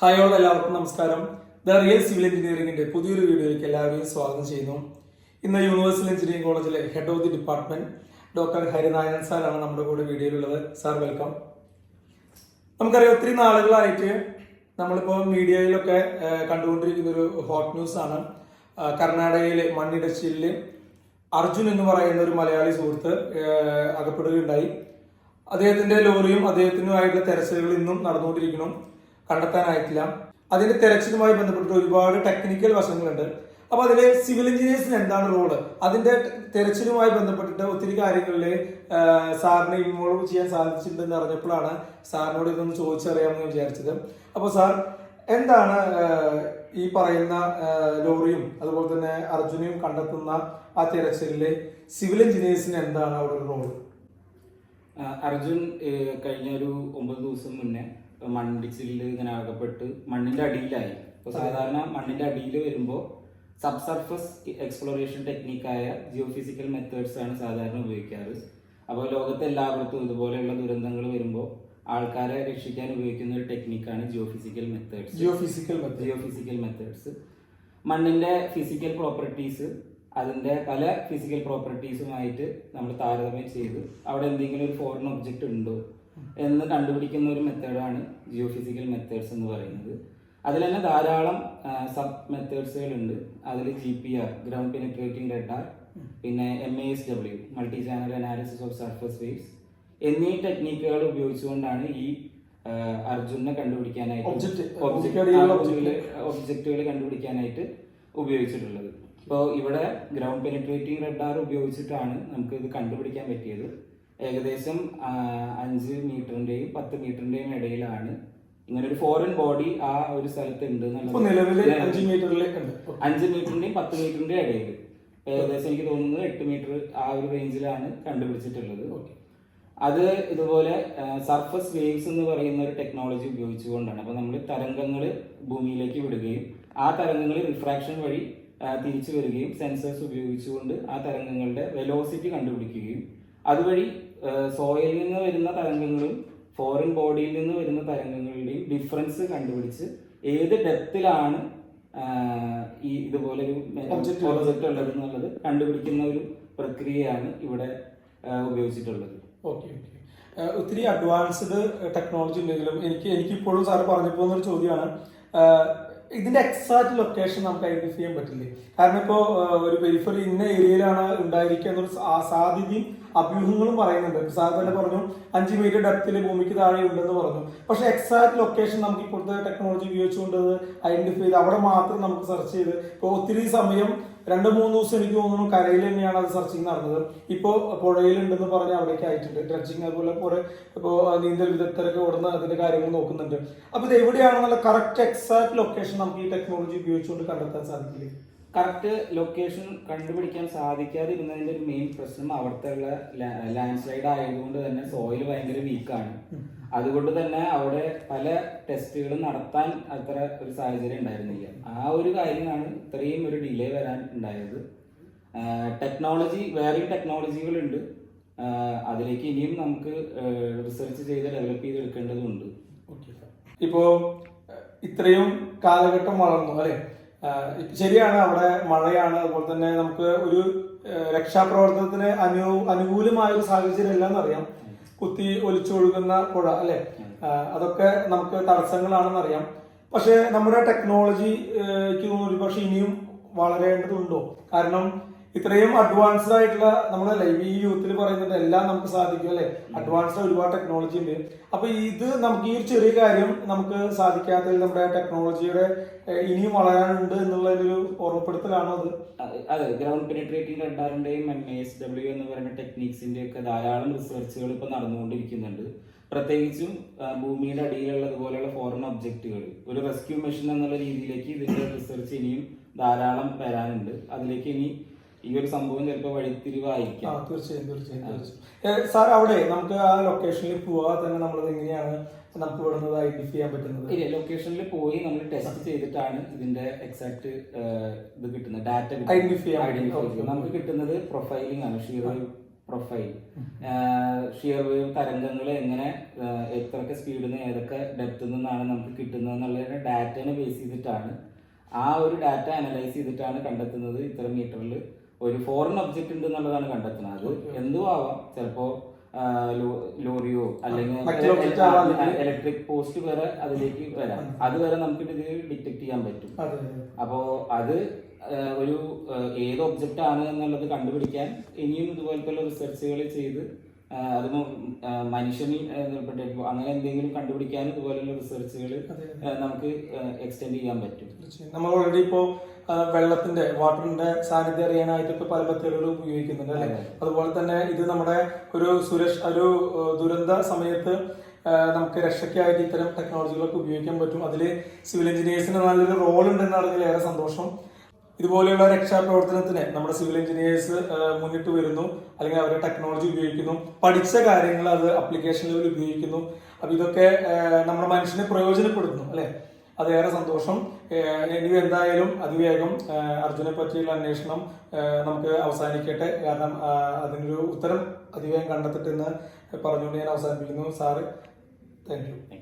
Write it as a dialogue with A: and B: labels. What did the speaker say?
A: Hi all എല്ലാവർക്കും നമസ്കാരം. The real civil എഞ്ചിനീയറിംഗിന്റെ പുതിയൊരു വീഡിയോയിലേക്ക് എല്ലാവരെയും സ്വാഗതം ചെയ്യുന്നു. ഇന്ന് യൂണിവേഴ്സൽ എഞ്ചിനീയറിംഗ് കോളേജിലെ head of the department doctor Harinarayanan സാറാണ് നമ്മുടെ കൂടെ വീഡിയോയിലുള്ളത്. സാർ വെൽക്കം നമുക്കറിയാം ഒത്തിരി നാളുകളായിട്ട് നമ്മളിപ്പോൾ മീഡിയയിലൊക്കെ കണ്ടുകൊണ്ടിരിക്കുന്ന ഒരു ഹോട്ട് ന്യൂസ് ആണ്. കർണാടകയിലെ മണ്ണിടച്ചിലിൽ അർജുൻ എന്ന് പറയുന്ന ഒരു മലയാളി സുഹൃത്ത് അകപ്പെടുകയുണ്ടായി. അദ്ദേഹത്തിന്റെ ലോറിയും അദ്ദേഹത്തിനുമായിട്ടുള്ള തെരച്ചിലുകൾ ഇന്നും നടന്നുകൊണ്ടിരിക്കുന്നു. കണ്ടെത്താനായിട്ടില്ല. അതിന്റെ തെരച്ചിലുമായി ബന്ധപ്പെട്ട് ഒരുപാട് ടെക്നിക്കൽ വശങ്ങളുണ്ട്. അപ്പൊ അതിലെ സിവിൽ എഞ്ചിനീയേഴ്സിന് എന്താണ് റോൾ അതിന്റെ തെരച്ചിലുമായി ബന്ധപ്പെട്ടിട്ട് ഒത്തിരി കാര്യങ്ങളിൽ സാറിനെ ഇൻവോൾവ് ചെയ്യാൻ സാധിച്ചിട്ടുണ്ടെന്ന് അറിഞ്ഞപ്പോഴാണ് സാറിനോട് ഇതൊന്ന് ചോദിച്ചറിയാമെന്ന് വിചാരിച്ചത്. അപ്പോൾ സാർ എന്താണ് ഈ പറയുന്ന ലോറിയും അതുപോലെ തന്നെ അർജുനയും കണ്ടെത്തുന്ന ആ തിരച്ചിലെ സിവിൽ എഞ്ചിനീയേഴ്സിന് എന്താണ് അവിടെ
B: റോൾ അർജുൻ കഴിഞ്ഞ ഒരു ഒമ്പത് ദിവസം മുന്നേ മണ്ണിടിച്ചിലിൽ ഇങ്ങനെ അകപ്പെട്ട് മണ്ണിന്റെ അടിയിലായി. ഇപ്പൊ സാധാരണ മണ്ണിന്റെ അടിയിൽ വരുമ്പോൾ സബ് സർഫസ് എക്സ്പ്ലോറേഷൻ ടെക്നിക്കായ ജിയോ ഫിസിക്കൽ മെത്തേഡ്സ് ആണ് സാധാരണ ഉപയോഗിക്കാറ്. അപ്പോൾ ലോകത്തെ എല്ലാവർക്കും ഇതുപോലെയുള്ള ദുരന്തങ്ങൾ വരുമ്പോൾ ആൾക്കാരെ രക്ഷിക്കാൻ ഉപയോഗിക്കുന്ന ഒരു ടെക്നിക്കാണ് geophysical methods
A: geophysical
B: geophysical methods മണ്ണിന്റെ ഫിസിക്കൽ പ്രോപ്പർട്ടീസ് അതിന്റെ പല ഫിസിക്കൽ പ്രോപ്പർട്ടീസുമായിട്ട് നമ്മൾ താരതമ്യം ചെയ്ത് അവിടെ എന്തെങ്കിലും ഒരു ഫോറിൻ ഒബ്ജക്റ്റ് ഉണ്ടോ? എന്ന് കണ്ടുപിടിക്കുന്ന ഒരു മെത്തേഡാണ് ജിയോ ഫിസിക്കൽ മെത്തേഡ്സ് എന്ന് പറയുന്നത്. അതിൽ തന്നെ ധാരാളം സബ് മെത്തേഡ്സുകൾ ഉണ്ട് അതിൽ G P R ground penetrating radar പിന്നെ M A S W multichannel analysis of surface waves എന്നീ ടെക്നിക്കുകൾ ഉപയോഗിച്ചുകൊണ്ടാണ് ഈ അർജുനെ കണ്ടുപിടിക്കാനായിട്ട് ഒബ്ജക്റ്റുകൾ കണ്ടുപിടിക്കാനായിട്ട് ഉപയോഗിച്ചിട്ടുള്ളത്. ഇപ്പോൾ ഇവിടെ ഗ്രൗണ്ട് പെനിട്രേറ്റിംഗ് റഡാർ ഉപയോഗിച്ചിട്ടാണ് നമുക്ക് ഇത് കണ്ടുപിടിക്കാൻ പറ്റിയത്. ഏകദേശം അഞ്ച് മീറ്ററിന്റെയും പത്ത് മീറ്ററിന്റെയും ഇടയിലാണ്. ഇങ്ങനെ ഒരു ഫോറിൻ ബോഡി ആ ഒരു സ്ഥലത്ത് ഉണ്ട്
A: അഞ്ച് മീറ്ററിലേക്ക് ഉണ്ട്
B: അഞ്ച് മീറ്ററിന്റെയും പത്ത് മീറ്ററിന്റെയും ഇടയിൽ ഏകദേശം എനിക്ക് തോന്നുന്നത് എട്ട് മീറ്റർ ആ ഒരു റേഞ്ചിലാണ് കണ്ടുപിടിച്ചിട്ടുള്ളത്. അത് ഇതുപോലെ സർഫസ് വേവ്സ് എന്ന് പറയുന്ന ഒരു ടെക്നോളജി ഉപയോഗിച്ചുകൊണ്ടാണ്. അപ്പൊ നമ്മൾ തരംഗങ്ങൾ ഭൂമിയിലേക്ക് വിടുകയും ആ തരംഗങ്ങൾ റിഫ്രാക്ഷൻ വഴി തിരിച്ചു വരികയും സെൻസേഴ്സ് ഉപയോഗിച്ചുകൊണ്ട് ആ തരംഗങ്ങളുടെ വെലോസിറ്റി കണ്ടുപിടിക്കുകയും അതുവഴി സോയിൽ നിന്ന് വരുന്ന തരംഗങ്ങളും ഫോറിൻ ബോഡിയിൽ നിന്ന് വരുന്ന തരംഗങ്ങളുടെയും ഡിഫറൻസ് കണ്ടുപിടിച്ച് ഏത് ഡെപ്തിലാണ് ഈ ഇതുപോലെ ഒരു ഒബ്ജക്റ്റ് ഉള്ളത്. എന്നുള്ളത് കണ്ടുപിടിക്കുന്ന ഒരു പ്രക്രിയയാണ് ഇവിടെ ഉപയോഗിച്ചിട്ടുള്ളത്.
A: ഓക്കെ ഓക്കെ ഒത്തിരി അഡ്വാൻസ്ഡ് ടെക്നോളജി ഉണ്ടെങ്കിലും എനിക്ക് എനിക്കിപ്പോഴും സാറ് പറഞ്ഞപ്പോൾ ഒരു ചോദ്യമാണ്. ഇതിന്റെ എക്സാക്ട് ലൊക്കേഷൻ നമുക്ക് ഐഡന്റിഫൈ ചെയ്യാൻ പറ്റില്ലേ? കാരണം ഇപ്പോ ഒരു പെരിഫറി ഇന്ന ഏരിയയിലാണ് ഉണ്ടായിരിക്കുക എന്നൊരു സാ- സാധ്യതയും അഭ്യൂഹങ്ങളും പറയുന്നുണ്ട്. സാർ തന്നെ പറഞ്ഞു അഞ്ച് മീറ്റർ ഡെപ്തിൽ ഭൂമിക്ക് താഴെ ഉണ്ടെന്ന് പറഞ്ഞു. പക്ഷെ എക്സാക്ട് ലൊക്കേഷൻ നമുക്ക് ഇപ്പോഴത്തെ ടെക്നോളജി ഉപയോഗിച്ചുകൊണ്ട് ഐഡന്റിഫൈ ചെയ്ത് അവിടെ മാത്രം നമുക്ക് സെർച്ച് ചെയ്ത് ഇപ്പോൾ ഒത്തിരി സമയം രണ്ട് മൂന്ന് ദിവസം എനിക്ക് തോന്നുന്നു കരയിൽ തന്നെയാണ് അത് സെർച്ചിങ് നടന്നത്. ഇപ്പോൾ പുഴയിലുണ്ടെന്ന് പറഞ്ഞ് അവിടേക്ക് ആയിട്ടുണ്ട്. ഡ്രഡ്ജിങ് അതുപോലെ കുറെ ഇപ്പോൾ നീന്തൽ വിദഗ്ധരൊക്കെ ഓടുന്ന അതിന്റെ കാര്യങ്ങൾ നോക്കുന്നുണ്ട്. അപ്പൊ ഇത് എവിടെയാണെന്നുള്ള കറക്റ്റ് എക്സാക്ട് ലൊക്കേഷൻ നമുക്ക് ഈ ടെക്നോളജി ഉപയോഗിച്ചുകൊണ്ട് കണ്ടെത്താൻ സാധിക്കില്ലേ?
B: കറക്റ്റ് ലൊക്കേഷൻ കണ്ടുപിടിക്കാൻ സാധിക്കാതിരുന്നതിന്റെ ഒരു മെയിൻ പ്രശ്നം അവിടുത്തെ ഉള്ള ലാൻഡ് സ്ലൈഡ് ആയതുകൊണ്ട് തന്നെ സോയിൽ ഭയങ്കര വീക്കാണ് അതുകൊണ്ട് തന്നെ അവിടെ പല ടെസ്റ്റുകളും നടത്താൻ അത്ര ഒരു സാഹചര്യം ഉണ്ടായിരുന്നില്ല. ആ ഒരു കാര്യമാണ് ഇത്രയും ഒരു ഡിലേ വരാൻ ഉണ്ടായത്. ടെക്നോളജി വേറെയും ടെക്നോളജികളുണ്ട് അതിലേക്ക് ഇനിയും നമുക്ക് റിസർച്ച് ചെയ്ത് ഡെവലപ്പ് ചെയ്തെടുക്കേണ്ടതുണ്ട്.
A: ഇപ്പോ ഇത്രയും കാലഘട്ടം വളർന്നു അല്ലെ? ശരിയാണ് അവിടെ മഴയാണ്. അതുപോലെ തന്നെ നമുക്ക് ഒരു രക്ഷാപ്രവർത്തനത്തിന് അനു അനുകൂലമായ ഒരു സാഹചര്യം അല്ലെന്ന് അറിയാം കുത്തി ഒലിച്ചൊഴുകുന്ന പുഴ അല്ലെ? അതൊക്കെ നമുക്ക് തടസ്സങ്ങളാണെന്ന് അറിയാം പക്ഷെ നമ്മുടെ ടെക്നോളജിക്ക് ഒരുപക്ഷെ ഇനിയും വളരേണ്ടതുണ്ടോ? കാരണം ഇത്രയും അഡ്വാൻസ്ഡ് ആയിട്ടുള്ള നമ്മുടെ ലൈവ് ഈ യൂത്തിൽ പറയുന്നത് എല്ലാം നമുക്ക് സാധിക്കും അല്ലെ? അഡ്വാൻസ്ഡ് ഒരുപാട് ടെക്നോളജി ഉണ്ട്. അപ്പൊ ഇത് നമുക്ക് ഈ ഒരു ചെറിയ കാര്യം നമുക്ക് സാധിക്കാത്തതിൽ നമ്മുടെ ടെക്നോളജിയുടെ ഇനിയും വളരാനുണ്ട് എന്നുള്ളൊരു ഓർമ്മപ്പെടുത്തലാണോ അത്?
B: അതെ, ഗ്രൗണ്ട് പെനിട്രേറ്റിംഗ് റഡാറിന്റെയും എം എസ് ഡബ്ല്യു എന്ന് പറയുന്ന ടെക്നീക്സിന്റെ ഒക്കെ ധാരാളം റിസർച്ചുകൾ ഇപ്പൊ നടന്നുകൊണ്ടിരിക്കുന്നുണ്ട്. പ്രത്യേകിച്ചും ഭൂമിയുടെ അടിയിലുള്ള ഇതുപോലെയുള്ള ഫോറിൻ ഒബ്ജക്റ്റുകൾ ഒരു റെസ്ക്യൂ മെഷീൻ എന്നുള്ള രീതിയിലേക്ക് ഇതിന്റെ റിസർച്ച് ഇനിയും ധാരാളം വരാനുണ്ട്. അതിലേക്ക് ഇനി ഈ ഒരു സംഭവം ചിലപ്പോൾ വഴിത്തിരിവായിരിക്കാം
A: തീർച്ചയായും തീർച്ചയായും തീർച്ചയായും. സാർ അവിടെ നമുക്ക് ആ ലൊക്കേഷനിൽ പോവാ തന്നെ നമ്മളത് എങ്ങനെയാണ് നമുക്ക് ഇവിടുന്ന് ഐഡന്റിഫൈ ചെയ്യാൻ പറ്റുന്നത്?
B: ഇല്ല ലൊക്കേഷനിൽ പോയി നമ്മൾ ടെസ്റ്റ് ചെയ്തിട്ടാണ് ഇതിന്റെ എക്സാക്ട് ഇത് കിട്ടുന്നത്. Data identify
A: identify.
B: നമുക്ക് കിട്ടുന്നത് പ്രൊഫൈലിംഗ് ആണ് ഷീറോ പ്രൊഫൈൽ ഷിയർ വേവ് തരംഗങ്ങൾ എങ്ങനെ എത്ര എത്രയൊക്കെ സ്പീഡിൽ നിന്ന് ഏതൊക്കെ ഡെപ്ത്തിൽ നിന്നാണ് നമുക്ക് കിട്ടുന്നത് എന്നുള്ള ഡാറ്റനെ ബേസ് ചെയ്തിട്ടാണ് ആ ഒരു ഡാറ്റ അനലൈസ് ചെയ്തിട്ടാണ് കണ്ടെത്തുന്നത് ഇത്ര മീറ്ററിൽ ഒരു ഫോറിൻ ഒബ്ജക്റ്റ് ഉണ്ട് എന്നുള്ളതാണ് കണ്ടെത്തുന്നത്. അത് എന്തും ആവാം ചിലപ്പോ ലോറിയോ അല്ലെങ്കിൽ ഇലക്ട്രിക് പോസ്റ്റ് വരെ അതിലേക്ക് വരാം. അത്. വരെ നമുക്ക് ഇത് ഡിറ്റക്ട് ചെയ്യാൻ പറ്റും. അപ്പോ അത് ഒരു ഏത് ഒബ്ജക്റ്റ് ആണ് എന്നുള്ളത് കണ്ടുപിടിക്കാൻ ഇനിയും ഇതുപോലത്തെ റിസർച്ചുകൾ ചെയ്ത് അത് മനുഷ്യനിൽ ആഹ് അങ്ങനെ എന്തെങ്കിലും കണ്ടുപിടിക്കാൻ ഇതുപോലെയുള്ള റിസർച്ചുകൾ നമുക്ക് എക്സ്റ്റെൻഡ് ചെയ്യാൻ പറ്റും.
A: നമ്മൾ ഓൾറെഡി ഇപ്പോ വെള്ളത്തിന്റെ വാട്ടറിന്റെ സാന്നിധ്യം അറിയാനായിട്ട് ഇപ്പൊ പല മെത്തേഡുകളും ഉപയോഗിക്കുന്നുണ്ട് അല്ലെ? അതുപോലെ തന്നെ ഇത് നമ്മുടെ ഒരു സുരക്ഷ ഒരു ദുരന്ത സമയത്ത് നമുക്ക് രക്ഷയ്ക്കായിട്ട് ഇത്തരം ടെക്നോളജികളൊക്കെ ഉപയോഗിക്കാൻ പറ്റും. അതിൽ സിവിൽ എഞ്ചിനീയേഴ്സിന് നല്ലൊരു റോൾ ഉണ്ടെന്ന് അറിഞ്ഞാൽ ഏറെ സന്തോഷം. ഇതുപോലെയുള്ള രക്ഷാപ്രവർത്തനത്തിന് നമ്മുടെ സിവിൽ എഞ്ചിനീയേഴ്സ് മുന്നിട്ട് വരുന്നു അല്ലെങ്കിൽ അവരുടെ ടെക്നോളജി ഉപയോഗിക്കുന്നു. പഠിച്ച കാര്യങ്ങൾ അത് അപ്ലിക്കേഷനിൽ ഉപയോഗിക്കുന്നു. അപ്പൊ ഇതൊക്കെ നമ്മുടെ മനുഷ്യനെ പ്രയോജനപ്പെടുത്തുന്നു അല്ലെ? അതേറെ സന്തോഷം. ഇനി എന്തായാലും അതിവേഗം അർജുനെ പറ്റിയുള്ള അന്വേഷണം നമുക്ക് അവസാനിക്കട്ടെ. കാരണം അതിനൊരു ഉത്തരം അതിവേഗം കണ്ടെത്തിട്ടെന്ന് പറഞ്ഞുകൊണ്ട് ഞാൻ അവസാനിപ്പിക്കുന്നു. Sir thank you